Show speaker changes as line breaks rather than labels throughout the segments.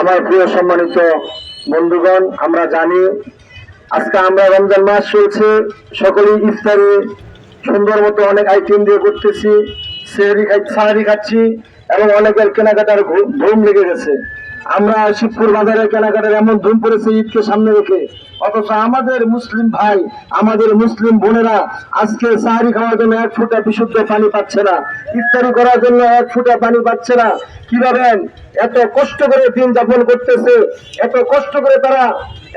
আমার প্রিয় সম্মানিত বন্ধুগণ, আমরা জানি আজকে আমরা রমজান মাস চলছে, সকলেই ইফতারে সুন্দর মতো অনেক আইটেম দিয়ে করতেছি সেহারি সাহারি খাচ্ছি এবং অনেকের কেনাকাটার ঘুম লেগে গেছে। আমরা শিবপুর বাজারের কেনাকাটার এমন ধুম পড়েছে ঈদকে সামনে রেখে। অথচ আমাদের মুসলিম ভাই, আমাদের মুসলিম বোনেরা আজকে সাহারি খাওয়ার জন্য এক ফুটা বিশুদ্ধ পানি পাচ্ছে না। ইফতারি করার জন্য এক ফুটা পানি পাচ্ছে না। কীভাবে এত কষ্ট করে দিন যাপন করতেছে, এত কষ্ট করে তারা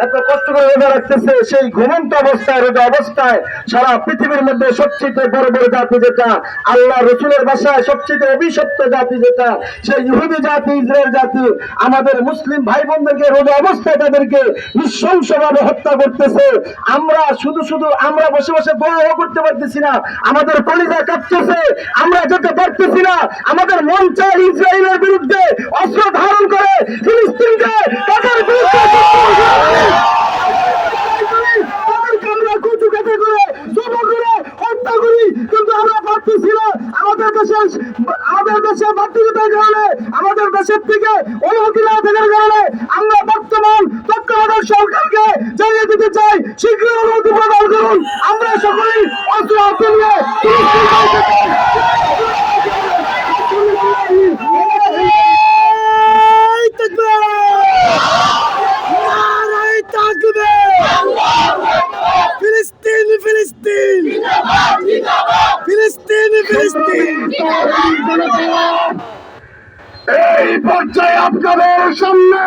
এত কষ্ট করে রোজা রাখতেছে, সেই ঘুমন্ত অবস্থায়, রোজা অবস্থায় সারা পৃথিবীর মধ্যে সবচেয়ে বড় বড় জাতি যেটা, আল্লাহ রসুলের ভাষায় সবচেয়ে অভিশপ্ত জাতি যেটা, সেই ইহুদি জাতি, ইসরায়েল জাতি, আমাদের মুসলিম ভাই বোনদেরকে রোজা অবস্থায় তাদেরকে নৃশংসভাবে হত্যা করতেছে। আমরা শুধু শুধু আমরা বসে বসে দোয়াও করতে পারতেছি না, আমাদের কলিজা কাঁপতেছে, আমরা যেতে পারতেছি না, আমাদের মন চায় ইসরায়েলের বিরুদ্ধে অস্ত্র ধারণ করে ফিলিস্তিনকে তাদের বিরুদ্ধে তাদেরকে আমরা কচু কাটে করে জমা করে হত্যা করি পারতেছি না আমাদের দেশে আমাদের দেশে বাধ্যতার কারণে, আমাদের দেশের থেকে অনুমতি না থাকার কারণে আমরা বর্তমান তত্ত্বাবধায়ক সরকারকে জানিয়ে দিতে চাই, শীঘ্রই অনুমতি প্রদান করুন। আমরা সকলেই অস্ত্র হাতে নিয়ে ফিলিস্তিন যাইতে চাই। নারায়ে তাকবীর! নারায়ে তাকবীর! ফিলিস্তিন ফিলিস্তিন ফিলিস্তিন ফিলিস্তিন এই পর্যায়ে আপনাদের সামনে